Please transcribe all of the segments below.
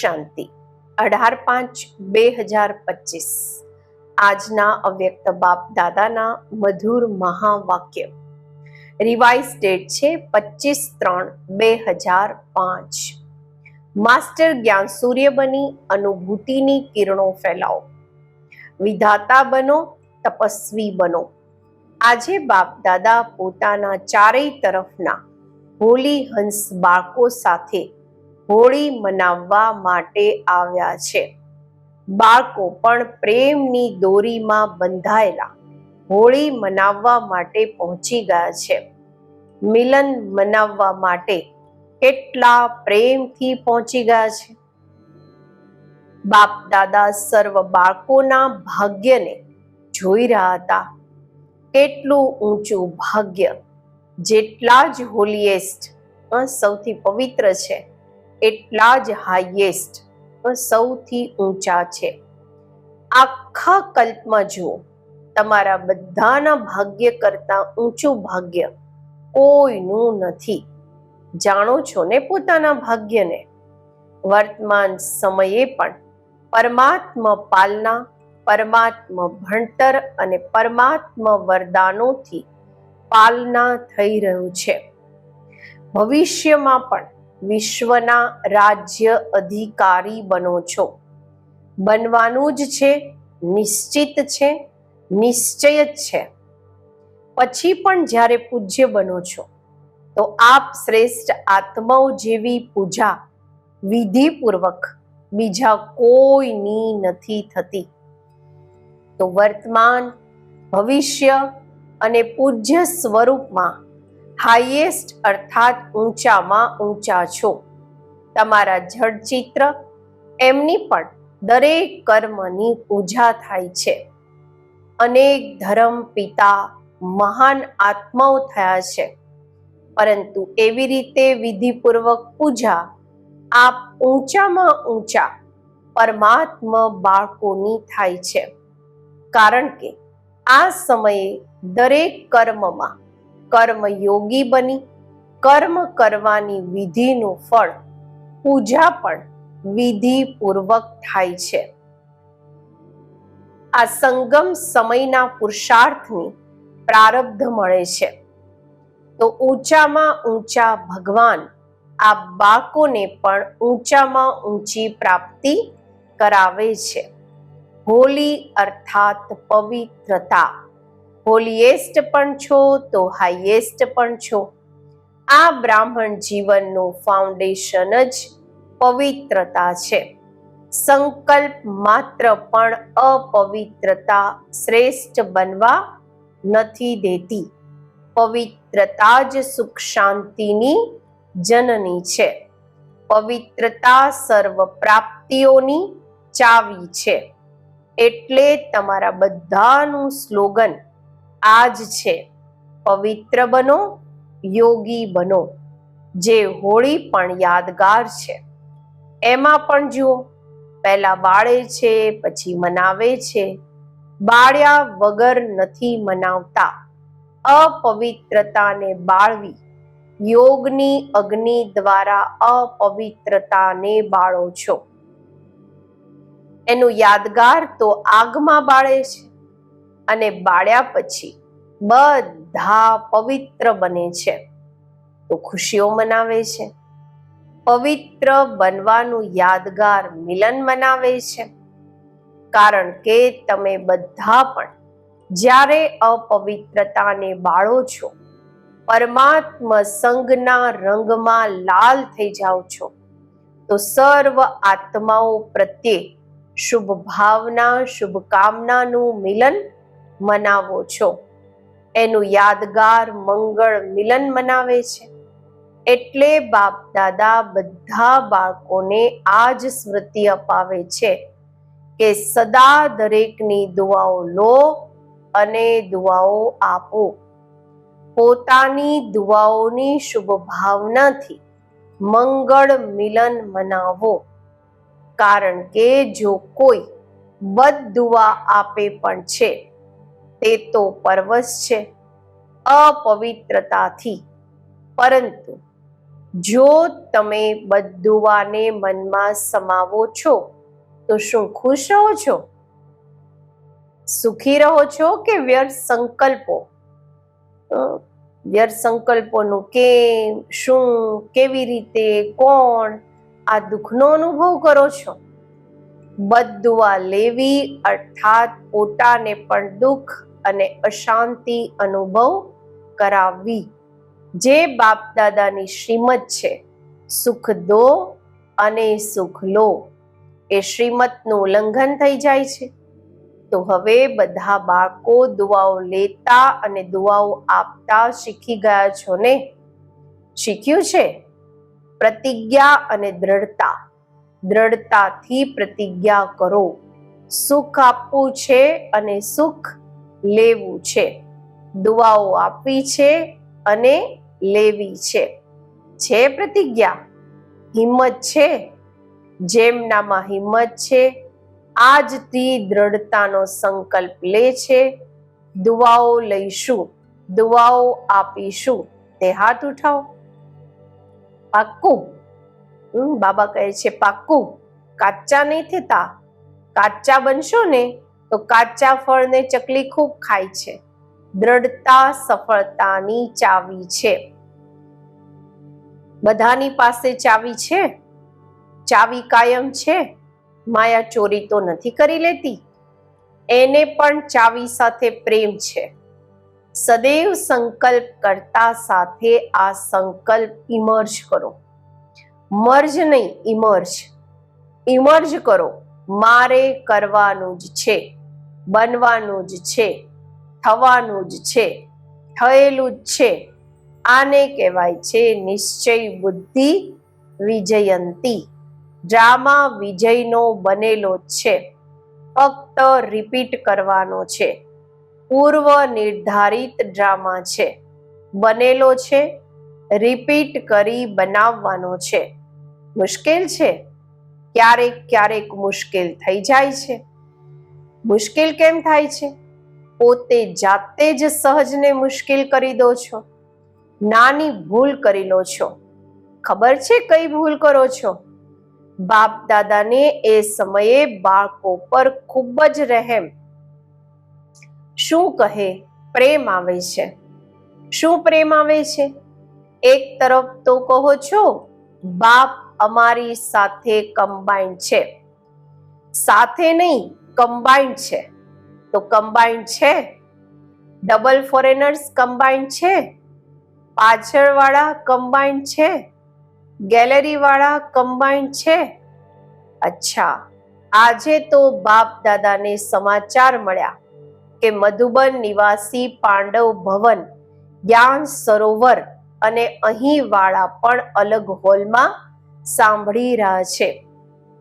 શાંતિ. અઢાર પાંચ બે હજાર પચીસ. આજના અવ્યક્ત બાપ દાદાના મધુર મહાવાક્ય. રિવાઇઝ ડેટ છે પચીસ ત્રણ બે હજાર પાંચ. માસ્ટર જ્ઞાન સૂર્ય બની, અનુભૂતિની કિરણો ફેલાવો. વિધાતા બનો, તપસ્વી બનો. આજે બાપ દાદા પોતાના ચારેય તરફના હોલી હંસ બાળકો સાથે હોળી મનાવવા માટે આવ્યા છે. બાળકો પણ પ્રેમની દોરીમાં બંધાયેલા હોળી મનાવવા માટે પહોંચી ગયા છે. મિલન મનાવવા માટે કેટલા પ્રેમથી પહોંચી ગયા છે. બાપ દાદા સર્વ બાળકોના ભાગ્યને જોઈ રહ્યા હતા. કેટલું ઊંચું ભાગ્ય, જેટલા જ હોલીએસ્ટ સૌથી પવિત્ર છે. એટલા જ હાઈએસ્ટ સૌથી ઊંચા છે. આખા કલ્પમાં જુઓ, તમારા બધાના ભાગ્ય કરતા ઊંચું ભાગ્ય કોઈનું નથી. જાણો છો ને પોતાના ભાગ્યને? વર્તમાન સમયે પણ પરમાત્મા પાલના, પરમાત્મા ભણતર અને પરમાત્મા વરદાનોથી પાલના થઈ રહ્યું છે. ભવિષ્યમાં પણ વિશ્વના રાજ્ય અધિકારી બનો છો. બનવાનું જ છે, નિશ્ચિત છે, નિશ્ચય જ છે. પછી પણ જ્યારે પૂજ્ય બનો છો, તો આપ શ્રેષ્ઠ આત્માઓ જેવી પૂજા વિધિપૂર્વક બીજા કોઈની નથી થતી. તો વર્તમાન, ભવિષ્ય અને પૂજ્ય સ્વરૂપમાં હાઈએસ્ટ અર્થાત ઊંચામાં ઊંચા છો. તમારા જડચિત્ર એમની પણ દરેક કર્મની પૂજા થાય છે. અનેક ધર્મ પિતા મહાન આત્માઓ થયા છે. પરંતુ એવી રીતે વિધિપૂર્વક પૂજા? આપ ઊંચામાં ઊંચા પરમાત્મા બાળકોની થાય છે. કારણ કે આ સમયે દરેક કર્મમાં કર્મયોગી બની. કર્મ કરવાની વિધિનું ફળ પૂજા પણ વિધિપૂર્વક થાય છે. આ સંગમ સમયના પુરુષાર્થની પ્રારબ્ધ મળે છે. તો ઊંચામાં ઊંચા ભગવાન આ બાળકોને પણ ઊંચામાં ઊંચી પ્રાપ્તિ કરાવે છે. હોલી અર્થાત પવિત્રતા. હોલીએસ્ટ પણ છો, તો હાઈએસ્ટ પણ છો. આ બ્રાહ્મણ જીવનનું ફાઉન્ડેશન જ પવિત્રતા છે. સંકલ્પ માત્ર પણ અપવિત્રતા શ્રેષ્ઠ બનવા નથી દેતી. પવિત્રતા જ સુખ શાંતિની જનની છે. પવિત્રતા સર્વ પ્રાપ્તિઓની ચાવી છે. એટલે તમારા બધાનું સ્લોગન આ જ છે. પવિત્ર બનો, યોગી બનો. જે હોળી પણ યાદગાર છે. એમાં પણ જુઓ, પહેલા બાળે છે, પછી મનાવે છે. બાળ્યા વગર નથી મનાવતા. અપવિત્રતાને બાળવી, યોગની અગ્નિ દ્વારા અપવિત્રતાને બાળો છો. એનું યાદગાર તો આગમાં બાળે છે. અને બાળ્યા પછી બધા પવિત્ર બને છે. તો ખુશીઓ મનાવે છે. પવિત્ર બનવાનું યાદગાર મિલન મનાવે છે. કારણ કે તમે બધા પણ જ્યારે અપવિત્રતાને બાળો છો, પરમાત્મા સંગના રંગમાં લાલ થઈ જાઓ છો, તો સર્વ આત્માઓ પ્રત્યે શુભ ભાવના શુભકામનાનું મિલન મનાવો છો. એનું યાદગાર મંગળ મિલન મનાવે છે. એટલે બાપ દાદા બધા બાળકોને આ જ સ્મૃતિ અપાવે છે કે સદા દરેકની દુઆઓ લો અને દુઆઓ આપો. પોતાની દુઆઓની શુભ ભાવનાથી મંગળ મિલન મનાવો. કારણ કે જો કોઈ બદ દુઆ આપે પણ છે તે તો પરવશ છે, અપવિત્રતાથી. પરંતુ જો તમે બદુવાને મનમાં સમાવો છો, તો શું ખુશ રહો છો? સુખી રહો છો કે વ્યર્થ સંકલ્પો વ્યર્થ સંકલ્પોનું કેમ, શું, કેવી રીતે, કોણ આ દુઃખનો અનુભવ કરો છો? બદુઆ લેવી અર્થાત પોતાને પણ દુઃખ અને અશાંતિ અનુભવ કરાવવી. જે બાપ દાદાની શ્રીમત છે, સુખ દો અને સુખ લો. એ શ્રીમતનું ઉલ્લંઘન થઈ જાય છે. તો હવે બધા બાળકો દુઆઓ લેતા અને દુઆઓ આપતા શીખી ગયા છો ને? શીખ્યું છે? પ્રતિજ્ઞા અને દ્રઢતા. દ્રઢતાથી પ્રતિજ્ઞા કરો. સુખ આપવું છે અને સુખ લેવું છે. દુઆઓ આપવી છે અને લેવી છે. છે પ્રતિજ્ઞા હિંમત છે, જેમનામાં હિંમત છે, આજથી દ્રઢતાનો સંકલ્પ લે છે. દુઆઓ લઈશું, દુઆઓ આપીશું. તે હાથ ઉઠાવો. પાક્કું. બાબા કહે છે, પાક્કું. કાચા નહીં થતા. કાચા બનશો ને તો કાચા ફળને ચકલી ખૂબ ખાય છે. દ્રઢતા, સફળતાની ચાવી છે. બધાની પાસે ચાવી છે? ચાવી કાયમ છે? માયા ચોરી તો નથી કરી લેતી? એને પણ ચાવી સાથે પ્રેમ છે. સદૈવ સંકલ્પ કરતા સાથે આ સંકલ્પ ઇમર્જ કરો. મર્જ નહીં, ઇમર્જ. ઇમર્જ કરો. મારે કરવાનું જ છે. બનવાનું જ છે, થવાનું જ છે, થયેલું જ છે. આને કહેવાય છે નિશ્ચય બુદ્ધિ વિજયંતી. ડ્રામા વિજયનો બનેલો છે, ફક્ત રિપીટ કરવાનો છે. પૂર્વ નિર્ધારિત ડ્રામા છે, બનેલો છે, રિપીટ કરી બનાવવાનો છે. મુશ્કેલ છે? ક્યારેક ક્યારેક મુશ્કેલ થઈ જાય છે. મુશ્કેલ કેમ થાય છે? પોતે જાતે જ સહજને મુશ્કેલ કરી દો છો. નાની ભૂલ કરી લો છો. ખબર છે કઈ ભૂલ કરો છો? બાપ દાદાને એ સમયે બાળકો પર ખૂબ જ રહેમ. શું કહે? પ્રેમ આવે છે. શું પ્રેમ આવે છે? એક તરફ તો કહો છો, બાપ અમારી સાથે કમ્બાઈન્ડ છે. સાથે નહીં કમ્બાઈન્ડ છે. તો કમ્બાઇન્ડ છે? ડબલ ફોરેનર્સ કમ્બાઇન્ડ છે? પાછળવાળા કમ્બાઈન્ડ છે? ગેલેરીવાળા કમ્બાઇન્ડ છે? અચ્છા. આજે તો બાપ દાદાને સમાચાર મળ્યા કે મધુબન નિવાસી પાંડવ ભવન, જ્ઞાન સરોવર અને અહીં વાળા પણ અલગ હોલમાં સાંભળી રહ્યા છે.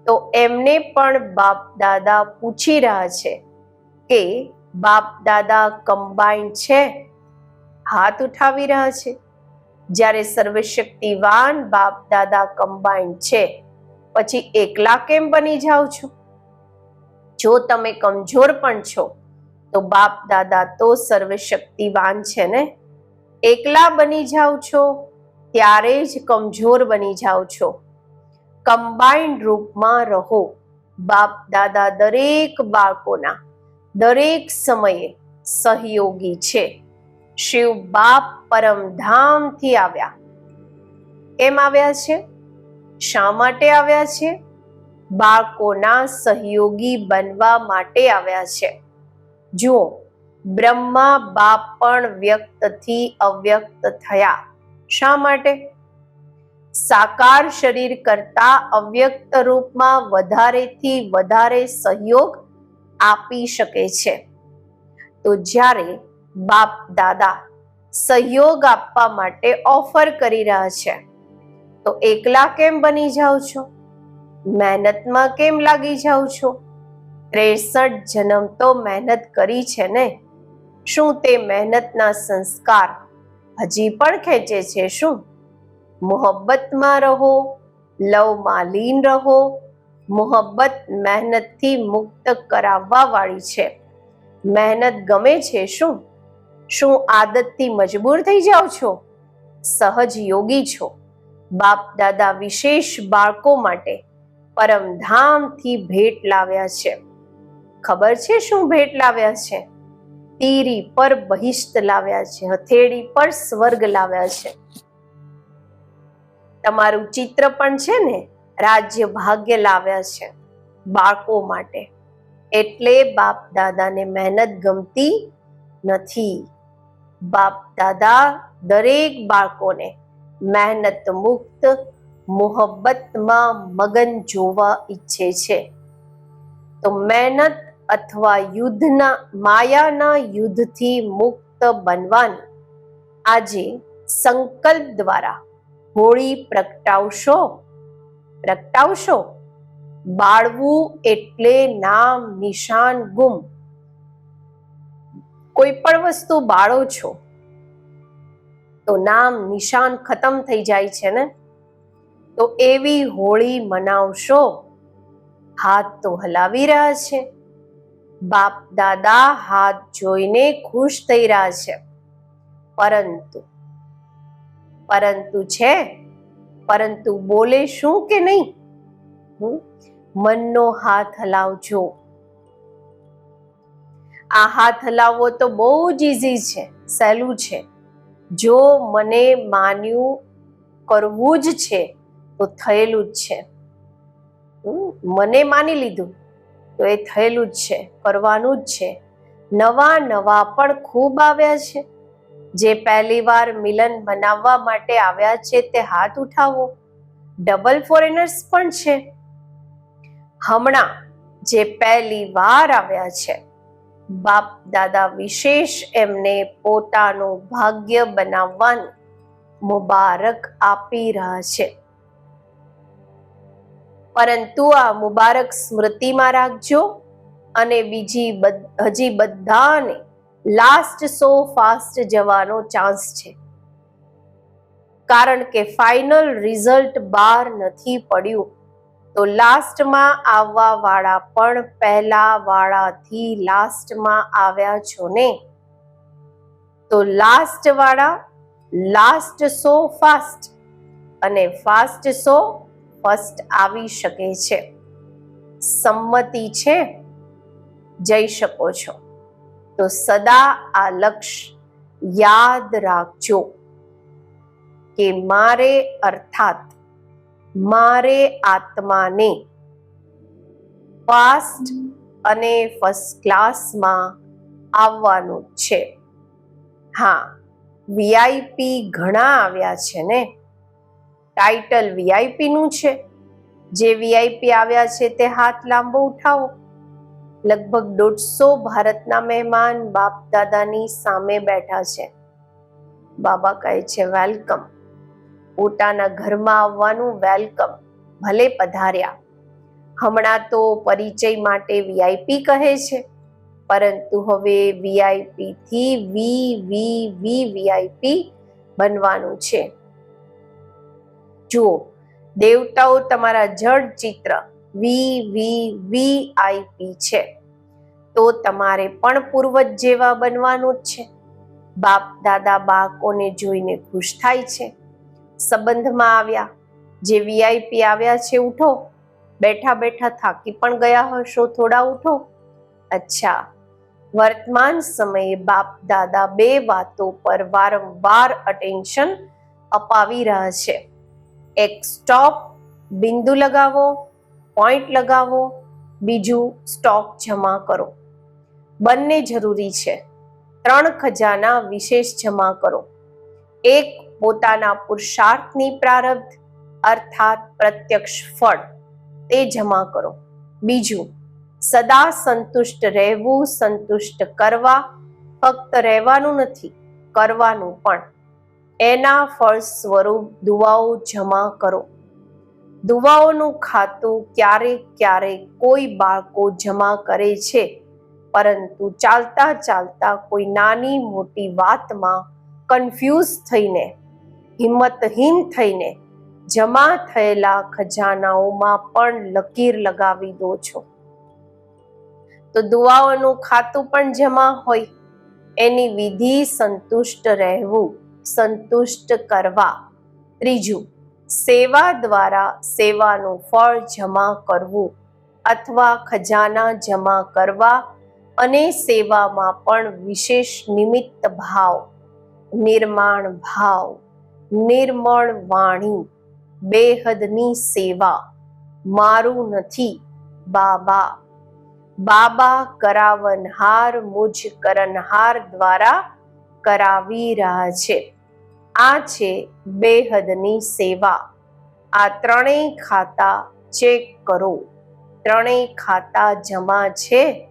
તો એમને પણ બાપ દાદા પૂછી રહ્યા છે કે બાપ દાદા કમ્બાઈન છે? હાથ ઉઠાવી રહ્યા છે. જ્યારે સર્વશક્તિવાન બાપ દાદા કમ્બાઈન છે, પછી એકલા કેમ બની જાઓ છો? જો તમે કમજોર પણ છો, તો બાપ દાદા તો સર્વશક્તિવાન છે ને? એકલા બની જાઓ છો, ત્યારે જ કમજોર બની જાઓ છો. કમ્બાઈન્ડ રૂપમાં રહો. બાપ, દાદા દરેક બાળકોના દરેક સમયે સહયોગી છે. શિવ બાપ પરમધામથી આવ્યા. એમ આવ્યા છે? શા માટે આવ્યા છે? બાળકોના સહયોગી બનવા માટે આવ્યા છે. જુઓ, બ્રહ્મા બાપ પણ વ્યક્તથી અવ્યક્ત થયા. શા માટે? સાકાર શરીર કરતા અવ્યક્ત રૂપમાં વધારેથી વધારે સહયોગ આપી શકે છે. તો જ્યારે બાપ, દાદા સહયોગ આપવા માટે ઓફર કરી રહ્યા છે, તો એકલા કેમ બની જાઓ છો? મહેનતમાં કેમ લાગી જાઓ છો? ત્રેસઠ જન્મ તો મહેનત કરી છે ને? શું તે મહેનતના સંસ્કાર હજી પણ ખેંચે છે શું? મોહબ્બતમાં રહો લવમાં લીન રહો, મોહબ્બત મહેનતથી મુક્ત કરાવવા વાળી છે. મહેનત ગમે છે શું? શું આદતથી મજબૂર થઈ જાઓ છો? સહજ યોગી છો. બાપ દાદા વિશેષ બાળકો માટે પરમધામથી ભેટ લાવ્યા છે. ખબર છે શું ભેટ લાવ્યા છે? તીરી પર બહિષ્ત લાવ્યા છે, હથેળી પર સ્વર્ગ લાવ્યા છે. તમારું ચિત્ર પણ છે ને રાજ્ય ભાગ્ય લાવ્યા છે બાળકો માટે. એટલે બાપ દાદાને મહેનત ગમતી નથી. બાપ દાદા દરેક બાળકોને મહેનત મુક્ત મોહબ્બતમાં મગન જોવા ઈચ્છે છે. તો મહેનત અથવા યુદ્ધના માયાના યુદ્ધથી મુક્ત બનવાની આજે સંકલ્પ દ્વારા હોળી પ્રગટાવશો? પ્રગટાવશો? બાળવું એટલે નામ નિશાન ગુમ. કોઈ પણ વસ્તુ બાળો છો, તો નામ નિશાન ખતમ થઈ જાય છે ને? તો એવી હોળી મનાવશો. હાથ તો હલાવી રહ્યા છે. બાપ દાદા હાથ જોઈને ખુશ થઈ રહ્યા છે. પરંતુ પરંતુ છે. પરંતુ બોલે શું કે નહીં? મનનો હાથ હલાવજો. આ હાથ હલાવવો તો બહુ જ ઇઝી છે, સહેલું છે. જો મને માન્યું કરવું જ છે, તો થયેલું જ છે? મને માની લીધું, તો એ થયેલું જ છે, કરવાનું જ છે. નવા નવા પણ ખૂબ આવ્યા છે. જે પહેલી વાર મિલન બનાવવા માટે આવ્યા છે તે હાથ ઉઠાવો. ડબલ ફોરેનર્સ પણ છે. હમણાં જે પહેલી વાર આવ્યા છે, બાપ દાદા વિશેષ એમને પોતાનું ભાગ્ય બનાવવાની મુબારક આપી રહ્યા છે. પરંતુ આ મુબારક સ્મૃતિમાં રાખજો અને બીજી હજી બધાને લાસ્ટ સો ફાસ્ટ જવાનો ચાન્સ છે. કારણ કે ફાઇનલ રિઝલ્ટ બહાર નથી પડ્યું. તો લાસ્ટમાં આવવા વાળા પણ પહેલા વાળાથી લાસ્ટમાં આવ્યા છો ને? તો લાસ્ટ વાળા લાસ્ટ સો ફાસ્ટ અને ફાસ્ટ સો ફર્સ્ટ આવી શકે છે. સંમતિ છે. જઈ શકો છો. તો સદા આ લક્ષ્ય યાદ રાખજો કે મારે અર્થાત મારે આત્માને ફાસ્ટ અને ફર્સ્ટ ક્લાસમાં આવવાનું છે. હા વીઆઈપી ઘણા આવ્યા છે ને? ટાઇટલ વીઆઈપી નું છે. જે વીઆઈપી આવ્યા છે તે હાથ લાંબો ઉઠાવો. લગભગ દોઢસો ભારતના મહેમાન બાપ દાદાની સામે બેઠા છે. બાબા કહે છે, વેલકમ. પોતાના ઘરમાં આવવાનું વેલકમ ભલે પધાર્યા. હમણાં તો પરિચય માટે વીઆઈપી કહે છે, પરંતુ હવે વીઆઈપી થી વી વી વી વીઆઈપી બનવાનું છે. જુઓ, દેવતાઓ તમારા જડ ચિત્ર વી વી વી આઈપી છે. તો તમારે પણ પૂર્વજ જેવા બનવાનું જ છે. બાપ, દાદા, બાળકોને જોઈને ખુશ થાય છે. સંબંધમાં આવ્યા, જે વીઆઈપી આવ્યા છે, ઉઠો. બેઠા બેઠા થાકી પણ ગયા હશો, થોડા ઉઠો. અચ્છા, વર્તમાન સમયે બાપ, દાદા બે વાતો પર વારંવાર અટેન્શન અપાવી રહ્યા છે. એક સ્ટોપ બિંદુ લગાવો. પોઈન્ટ લગાવો, બીજું સ્ટોક જમા કરો. બંને જરૂરી છે. ત્રણ ખજાના વિશેષ જમા કરો. એક પોતાના પુરુષાર્થની પ્રારબ્ધ, અર્થાત પ્રત્યક્ષ ફળ, તે જમા કરો. બીજું, સદા સંતુષ્ટ રહેવું, સંતુષ્ટ કરવા, ફક્ત રહેવાનું નથી, કરવાનું પણ. એના ફળ સ્વરૂપ દુવાઓ જમા કરો. દુવાઓનું ખાતું ક્યારેક ક્યારેક કોઈ બાળકો જમા કરે છે. પરંતુ ચાલતા ચાલતા કોઈ નાની મોટી વાતમાં કન્ફ્યુઝ થઈને, હિંમતહીન થઈને જમા થયેલા ખજાનાઓમાં પણ લકીર લગાવી દો છો. તો દુવાઓનું ખાતું પણ જમા હોય. એની વિધિ સંતુષ્ટ રહેવું, સંતુષ્ટ કરવા. ત્રીજું સેવા દ્વારા સેવાનું ફળ જમા કરવું અથવા ખજાના જમા કરવા અને સેવામાં પણ વિશેષ નિમિત્ત ભાવ, નિર્માણ ભાવ, નિર્મળ વાણી, બેહદની સેવા, મારું નથી, બાબા. બાબા કરાવનહાર મુજ કરનહાર દ્વારા કરાવી રહ્યા છે. આ છે બેહદની સેવા. આ ત્રણેય ખાતા ચેક કરો. ત્રણેય ખાતા જમા છે?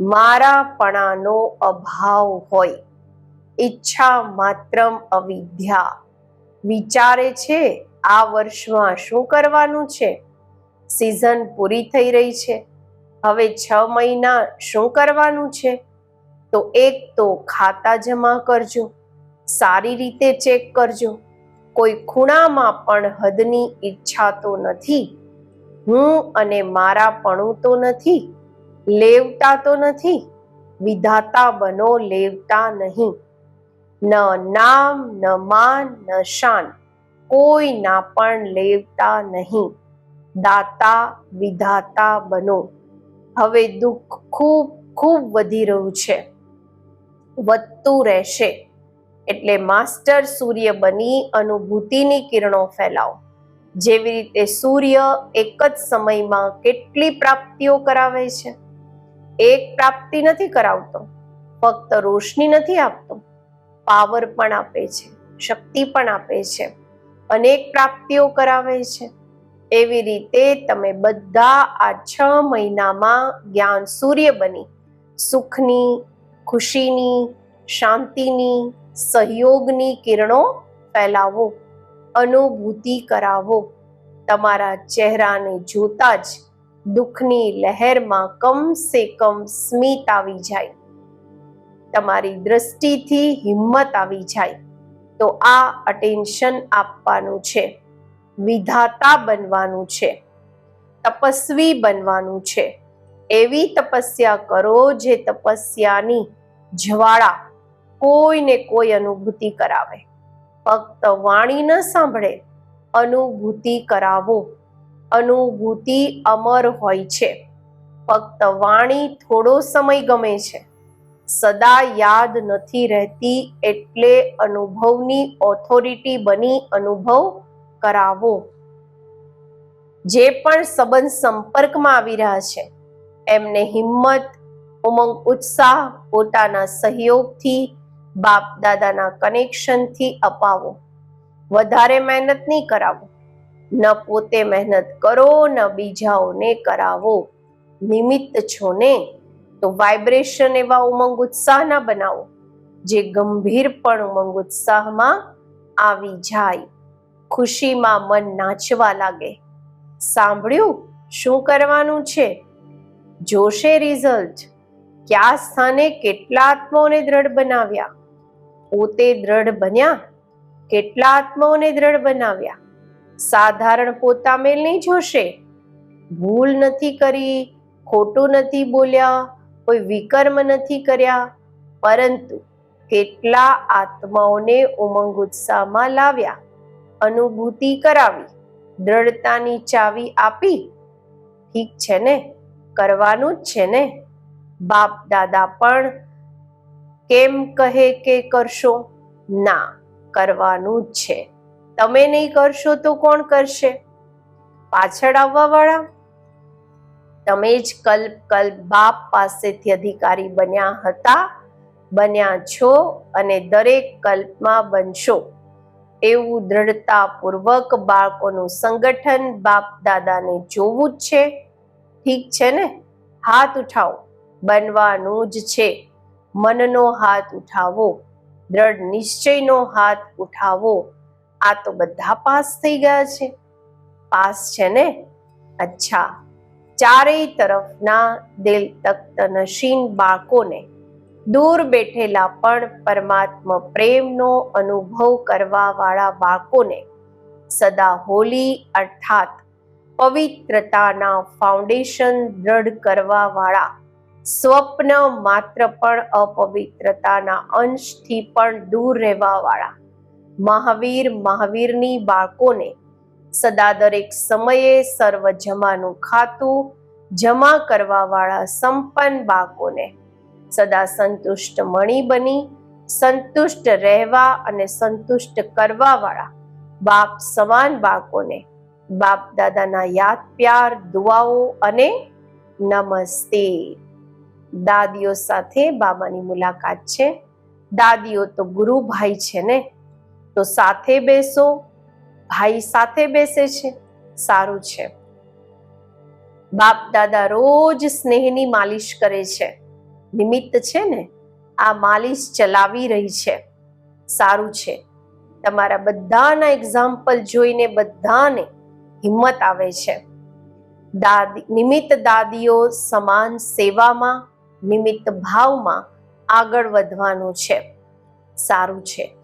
મારાપણાનો અભાવ હોય. ઈચ્છા માત્રમ અવિદ્યા. વિચારે છે, આ વર્ષમાં શું કરવાનું છે? સિઝન પૂરી થઈ રહી છે. હવે છ મહિના શું કરવાનું છે? તો એક તો ખાતા જમા કરજો. સારી રીતે ચેક કરજો. કોઈ ખૂણામાં પણ હદની ઈચ્છા તો નથી. હું અને મારાપણું તો નથી. લેવતા તો નથી. વિધાતા બનો લેવતા નહીં. ન નામ, ન માન, ન શાન. કોઈ ના પણ લેવતા નહીં. દાતા, વિધાતા બનો. હવે દુઃખ ખૂબ ખૂબ વધી રહ્યું છે. વધતું રહેશે. એટલે માસ્ટર સૂર્ય બની અનુભૂતિની કિરણો ફેલાવો. જેવી રીતે સૂર્ય એક જ સમયમાં કેટલી પ્રાપ્તિઓ કરાવે છે? એક પ્રાપ્તિ નથી કરાવતો, ફક્ત રોશની નથી આપતો. પાવર પણ આપે છે, શક્તિ પણ આપે છે, અનેક પ્રાપ્તિઓ કરાવે છે. એવી રીતે તમે બધા આ છ મહિનામાં જ્ઞાન સૂર્ય બની. સુખની, ખુશીની, શાંતિની સહયોગની કિરણો ફેલાવો, અનુભૂતિ કરાવો. તમારા ચહેરાને જોતા જ દુઃખની લહેરમાં કમ સે કમ સ્મિત આવી જાય. તમારી દ્રષ્ટિથી હિંમત આવી જાય. તો આ અટેન્શન આપવાનું છે. વિધાતા બનવાનું છે. તપસ્વી બનવાનું છે. એવી તપસ્યા કરો જે તપસ્યાની જ્વાળા કોઈને કોઈ અનુભૂતિ કરાવે. ફક્ત વાણી ન સાંભળે, અનુભૂતિ કરાવો. અનુભૂતિ અમર હોય છે. ફક્ત વાણી થોડો સમય ગમે છે. સદા યાદ નથી રહેતી એટલે અનુભવની ઓથોરિટી બની અનુભવ કરાવો. જે પણ સંબંધ સંપર્કમાં આવી રહ્યા છે, એમને હિંમત, ઉમંગ, ઉત્સાહ, પોતાના સહયોગથી બાપ દાદાના કનેક્શનથી અપાવો. વધારે મહેનત નહીં કરાવો. ન પોતે મહેનત કરો, ન બીજાઓને કરાવો. નિમિત્ત છો ને, તો વાઇબ્રેશન એવા ઉમંગ ઉત્સાહના બનાવો, જે ગંભીર પણ ઉમંગ ઉત્સાહમાં આવી જાય. ખુશીમાં મન નાચવા લાગે. સાંભળ્યું? શું કરવાનું છે? જોશે રિઝલ્ટ કયા સ્થાને કેટલા આત્માઓને દ્રઢ બનાવ્યા? પોતે દ્રઢ બન્યા, કેટલા આત્માઓને દ્રઢ બનાવ્યા? સાધારણ પોતામેલ નહીં જોશે. ભૂલ નથી કરી, ખોટું નથી બોલ્યા, કોઈ વિકર્મ નથી કર્યા. પરંતુ કેટલા આત્માઓને ઉમંગ ઉત્સાહમાં લાવ્યા, અનુભૂતિ કરાવી, દ્રઢતાની ચાવી આપી? ઠીક છે ને? કરવાનું જ છે ને? બાપ દાદા પણ કેમ કહે કે કરશો? ના, કરવાનું જ છે. તમે નહીં કરશો તો કોણ કરશે? પાછળ આવવા વાળા તમે જ કલ્પ કલ્પ બાપ પાસેથી અધિકારી બન્યા હતા, બન્યા છો અને દરેક કલ્પમાં બનશો. એવું દ્રઢતાપૂર્વક બાળકોનું સંગઠન બાપ દાદાને જોવું જ છે. ઠીક છે ને? હાથ ઉઠાવો. બનવાનું જ છે. મનનો હાથ ઉઠાવો. દ્રઢ નિશ્ચયનો હાથ ઉઠાવો. આ તો બધા પાસ થઈ ગયા છે. પાસ છે ને? અચ્છા. ચારેય તરફના દિલ તખ્ત નશીન બાળકોને દૂર બેઠેલા પણ પરમાત્મા પ્રેમનો અનુભવ કરવા વાળા બાળકોને સદા હોલી અર્થાત પવિત્રતાના ફાઉન્ડેશન દ્રઢ કરવા વાળા સ્વપ્ન માત્ર પણ અપવિત્રતાના અંશથી પણ દૂર રહેવા વાળા મહાવીર મહાવીરની બાળકોને સદા દરેક સમયે સર્વ જમાનું ખાતું, જમા કરવા વાળા સંપન્ન બાળકોને સદા સંતુષ્ટ મણી બની, સંતુષ્ટ રહેવા અને સંતુષ્ટ કરવા વાળા બાપ સમાન બાળકોને બાપ દાદાના યાદ પ્યાર, દુઆઓ અને નમસ્તે. દાદીઓ સાથે બાબાની મુલાકાત છે. દાદીઓ તો ગુરુ ભાઈ છે ને? તો સાથે બેસો, ભાઈ સાથે બેસે છે. સારું છે. બાપ દાદા રોજ સ્નેહની માલિશ કરે છે. નિમિત્ત છે ને? આ માલિશ ચલાવી રહી છે. સારું છે. તમારા બધાના એક્ઝામ્પલ જોઈને બધાને હિંમત આવે છે. દાદી, નિમિત્ત દાદીઓ સમાન સેવામાં નિમિત્ત ભાવમાં આગળ વધવાનું છે. સારું છે.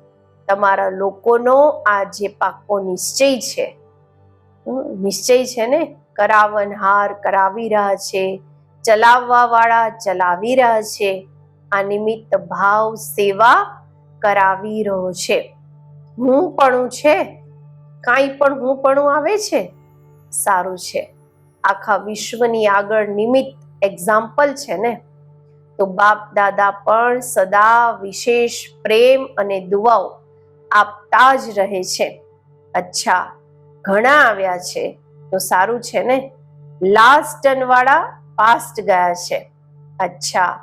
તમારા લોકોનો આ જે પાકો નિશ્ચય છે નિશ્ચય છે ને? કરાવનહાર કરાવી રહ્યા છે, ચલાવવા વાળા ચલાવી રહ્યા છે, આ નિમિત્ત ભાવ સેવા કરાવી રહ્યો છે. હું પણ છે કાંઈ પણ હું પણ આવે છે. સારું છે. આખા વિશ્વની આગળ નિમિત્ત એક્ઝામ્પલ છે ને? તો બાપ દાદા પણ સદા વિશેષ પ્રેમ અને દુઆઓ આપતા જ રહે છે. અચ્છા, ઘણા આવ્યા છે. તો સારું છે ને? લાસ્ટ ટર્ન વાળા પાસ્ટ ગયા છે. અચ્છા.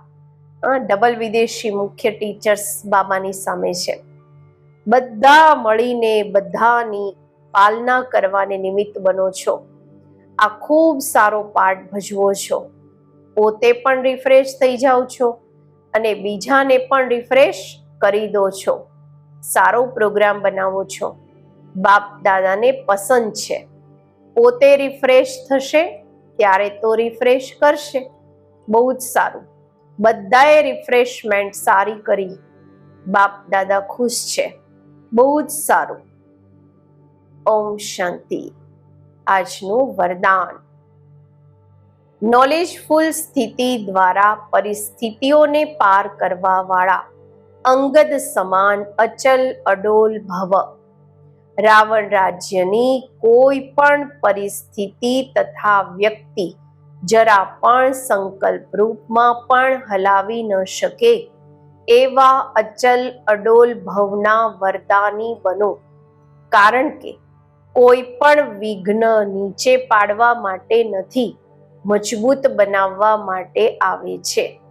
ડબલ વિદેશી મુખ્ય ટીચર્સ બાબાની સામે છે. બધા મળીને બધાની પાલના કરવાને નિમિત્ત બનો છો. આ ખૂબ સારો પાઠ ભજવો છો. પોતે પણ રિફ્રેશ થઈ જાઓ છો અને બીજાને પણ રિફ્રેશ કરી દો છો. સારો પ્રોગ્રામ બનાવો છો. બાપ દાદાને પસંદ છે. પોતે રિફ્રેશ થશે, ત્યારે તો રિફ્રેશ કરશે. બહુ જ સારું. બધાએ રિફ્રેશમેન્ટ સારી કરી. બાપ દાદા ખુશ છે. બહુ જ સારું. ઓમ શાંતિ. આજનું વરદાન. નોલેજફુલ સ્થિતિ દ્વારા પરિસ્થિતિઓને પાર કરવાવાળા અંગદ સમાન અચલ અડોલ ભવ. રાવણ રાજ્યની કોઈ પણ પરિસ્થિતિ તથા વ્યક્તિ જરા પણ સંકલ્પ રૂપમાં પણ હલાવી ન શકે એવા અચલ અડોલ ભવના વરદાની બનો. કારણ કે કોઈ પણ વિઘ્ન નીચે પાડવા માટે નથી મજબૂત બનાવવા માટે આવે છે.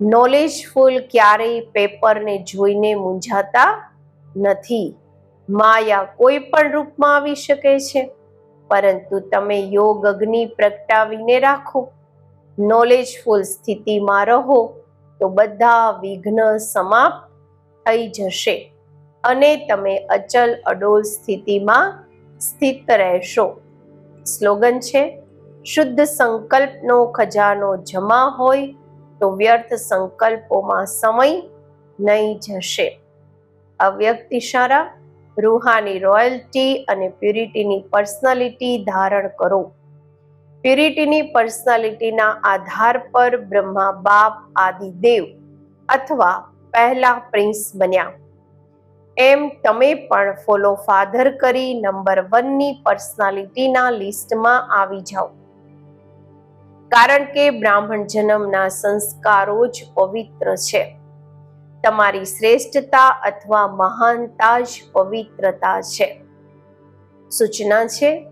નોલેજફુલ ક્યારેય પેપરને જોઈને મૂંઝાતા નથી. માયા કોઈ પણ રૂપમાં આવી શકે છે, પરંતુ તમે યોગ અગ્નિ પ્રગટાવીને રાખો. નોલેજફુલ સ્થિતિમાં રહો, તો બધા વિઘ્ન સમાપ્ત થઈ જશે અને તમે અચલ અડોલ સ્થિતિમાં સ્થિત રહેશો. સ્લોગન છે શુદ્ધ સંકલ્પનો ખજાનો જમા હોય તો વ્યર્થ સંકલ્પોમાં સમય નહીં જશે. અવ્યક્ત ઇશારા રૂહાની રોયલ્ટી અને પ્યુરિટીની પર્સનાલિટી ધારણ કરો. પ્યુરિટીની પર્સનાલિટીના આધાર પર બ્રહ્મા, બાપ, આદિ, દેવ અથવા પહેલા પ્રિન્સ બન્યા. એમ તમે પણ ફોલો ફાધર કરી નંબર વનની પર્સનાલિટીના લિસ્ટમાં આવી જાઓ. કારણ કે બ્રાહ્મણ જન્મના સંસ્કારો જ પવિત્ર છે. તમારી શ્રેષ્ઠતા અથવા મહાનતા જ પવિત્રતા છે. સૂચના છે,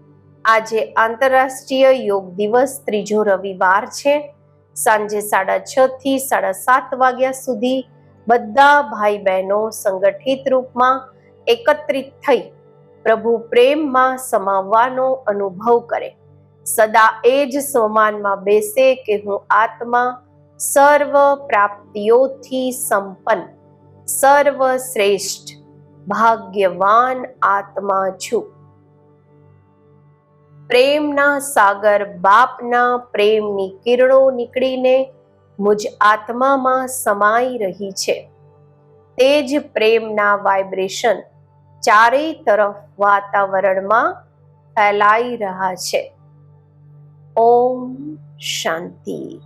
આજે આંતરરાષ્ટ્રીય યોગ દિવસ ત્રીજો રવિવાર છે. સાંજે સાડા છ થી સાડા સાત વાગ્યા સુધી બધા ભાઈ બહેનો સંગઠિત રૂપમાં એકત્રિત થઈ પ્રભુ પ્રેમમાં સમાવવાનો અનુભવ કરે. સદા એ જ સમાનમાં બેસે કે હું આત્મા સર્વ પ્રાપ્તિઓથી સંપન્ન, સર્વશ્રેષ્ઠ, ભાગ્યવાન આત્મા છું. પ્રેમના સાગર બાપના પ્રેમની કિરણો નીકળીને મુજ આત્મામાં સમાઈ રહી છે. તે જ પ્રેમના વાઇબ્રેશન ચારેય તરફ વાતાવરણમાં ફેલાઈ રહ્યા છે. ઓમ શાંતિ